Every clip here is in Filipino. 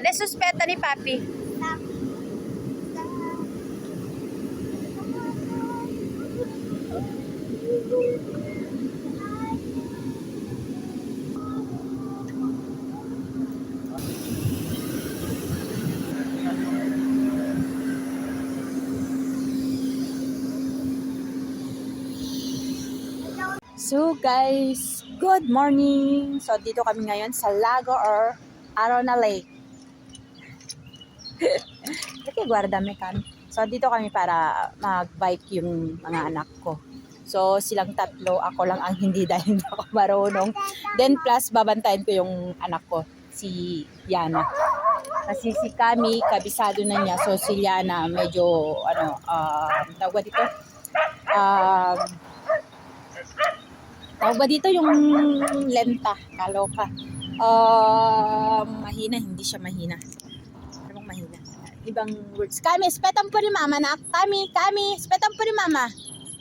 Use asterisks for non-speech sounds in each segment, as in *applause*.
Ano suspeta ni Papi? So guys, good morning! So dito kami ngayon sa Lago or Arona Lake. *laughs* Okay, guardame kami. So dito kami para mag-bike yung mga anak ko. So silang tatlo, ako lang ang hindi *laughs* dahil hindi ako marunong. Then plus babantayan ko yung anak ko, si Yana. Kasi si Kami, kabisado na niya. So si Yana, medyo, ano, um, tawag ba dito? Um, tawag ba dito yung lenta? Kaloka. Um, mahina, hindi siya mahina. Ibang words. Kami, spetan po ni mama na. Kami, kami, spetan po ni mama.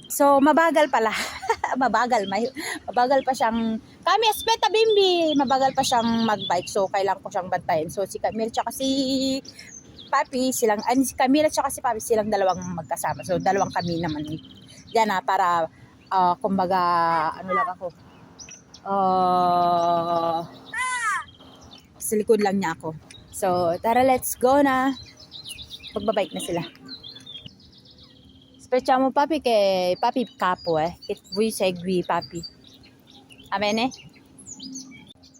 So, mabagal pala. *laughs* mabagal. May, mabagal pa siyang, kami, speta bimbi. Mabagal pa siyang magbike. So, kailangan ko siyang bantayan. So, si Camille tsaka si Papi, silang, ano, si Camille tsaka si Papi, silang dalawang magkasama. So, dalawang kami naman. Yan na, para, ah, kumbaga, ano lang ako, uh, sa likod lang niya ako. So, tara, let's go na. Pagbabike na sila. Speciamo papi che papi capo eh, che voi segui papi. Va bene?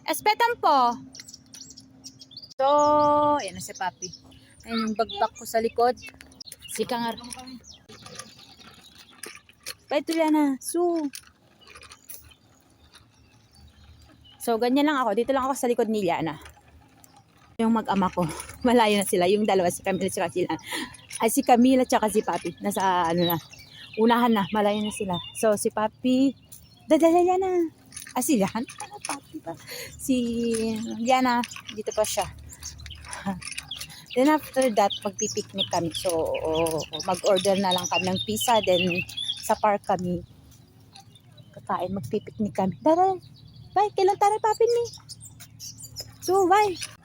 Aspetta un po'. So, ayan na si papi. Ayan yung bagbak ko sa likod. Si Kangar. Ito yan na. Su. So, ganyan lang ako. Dito lang ako sa likod ni Liana. Yung mag-ama ko. *laughs* Malayo na sila. Yung dalawa, si Camila at sila. Ay, si Camila at si Papi. Nasa, ano na, unahan na. Malayo na sila. So, si Papi, dadala niya na. Ah, si Liana? Ano, Papi ba? Si Liana, dito pa siya. *laughs* Then after that, magpipiknik kami. So, mag-order na lang kami ng pizza. Then, sa park kami. Kakain, magpipiknik kami. Dara, bye. Kailan tayo papi ni? So, bye.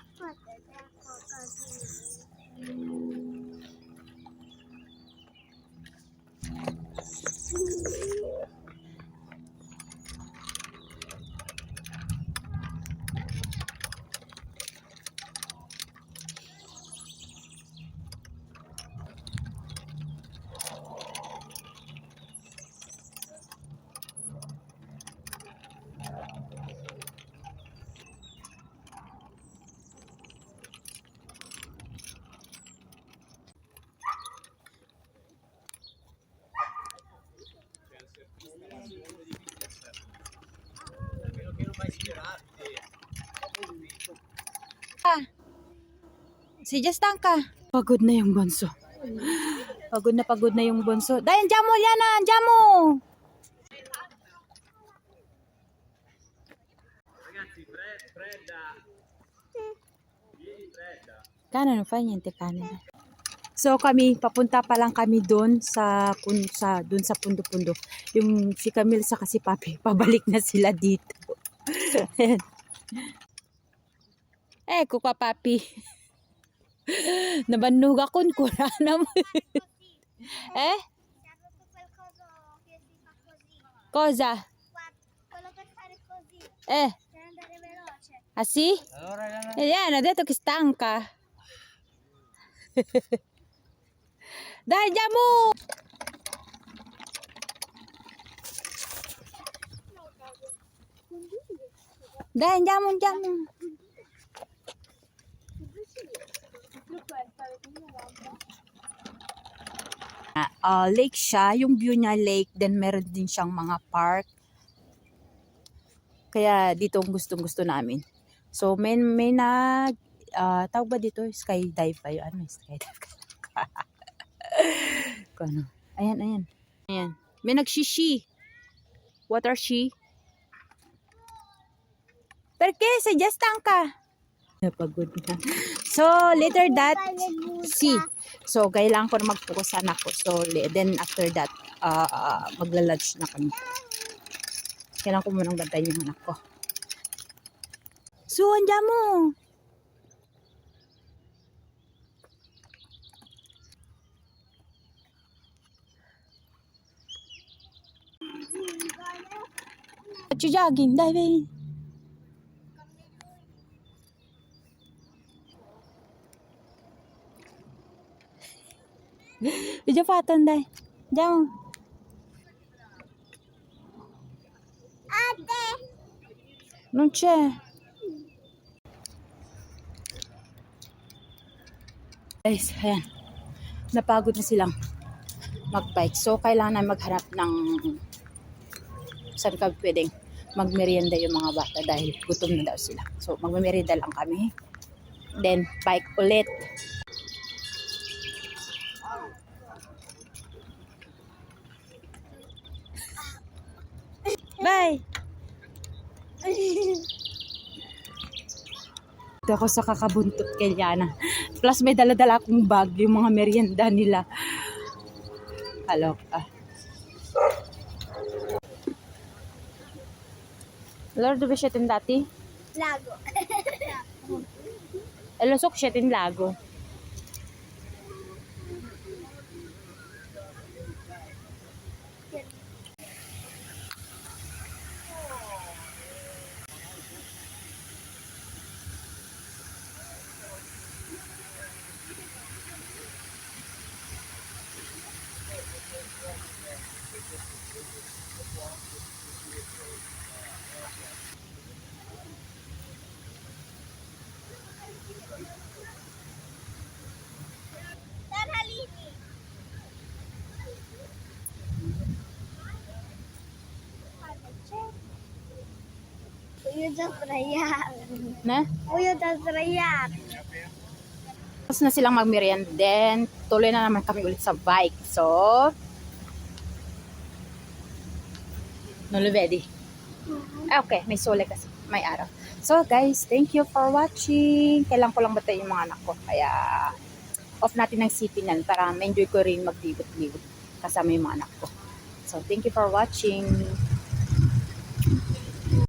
Si Justin ka. Pagod na yung bonso. Pagod na pagod na yung bonso. Dayan, jamo, Liana, jamo! Kanan fa niente kanan. So kami papunta pa lang kami doon sa kun sa doon sa pundo-pundo. Yung si Camille sa kasi Papi, pabalik na sila dito. Ayan. *laughs* eh, kuka Papi. *laughs* Nabannog ako kura na mo. *laughs* eh? Cosa? Eh, ah sì? Yan, ha detto che stanca. Dai, andiamo! *laughs* Dai, andiamo, andiamo. Ah, lake siya, yung view niya lake, then meron din siyang mga park. Kaya dito ang gustong gusto namin. So may may nag ah, tawag ba dito skydive ba yun? Ano skydive? *laughs* Kung ano. Ayan, ayan. Ayan. May nagshishi. What are she? Perke? Suggest ka. Napagod ka. So, later that, see. So, kailangan ko na mag-focus ko. So, then after that, uh, uh, magla-lunch na kami. Kailangan ko munang bantayin yung anak ko. So, andyan mo. At jogging. Diyan. Ate! Non c'è. Guys, ayan. Napagod na silang magbike. So, kailangan na maghanap ng saan ka pwedeng magmerienda yung mga bata dahil gutom na daw sila. So, magmerienda lang kami. Then, bike ulit. Bye! Dito ako sa kakabuntot kay Liana. Plus may dala-dala akong bag, yung mga merienda nila. Hello. Ah. Lord, dove siya tin dati? Lago. *laughs* Elusok siya tin lago. Saan halini? Uyod sa trayak. Na? Uyod. Tapos na silang magmerienda. Then, tuloy na naman kami ulit sa bike. So, Nulubedi. Ah, okay. May sole kasi. May araw. So, guys, thank you for watching. Kailan ko lang batay yung mga anak ko. Kaya, off natin ng sipinan para ma-enjoy ko rin maglibot-libot kasama yung mga anak ko. So, thank you for watching.